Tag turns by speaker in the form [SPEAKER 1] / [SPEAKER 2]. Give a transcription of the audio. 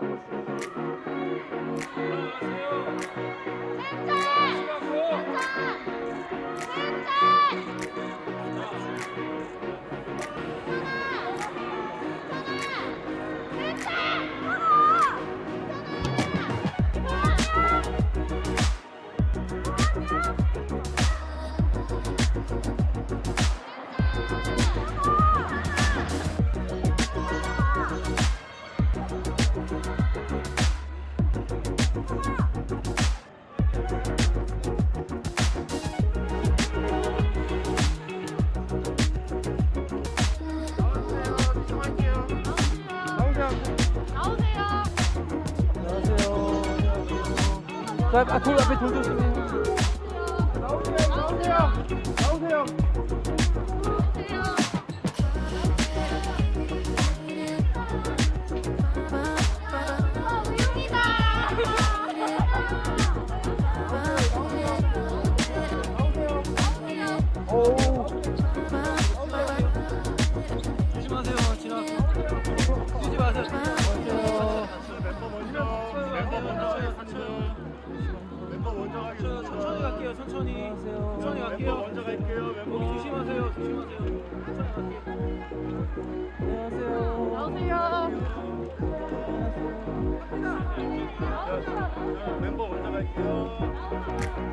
[SPEAKER 1] まい。 자, 아, 돌 앞에 돌 조심해. 어우. 천천히 갈게요, 천천히. 천천히 갈게요.
[SPEAKER 2] 멤버 먼저 갈게요. 멤버
[SPEAKER 1] 여기 조심하세요, 조심하세요. 천천히 갈게요. 안녕하세요.
[SPEAKER 2] 멤버 먼저 갈게요. 멤버 먼저 가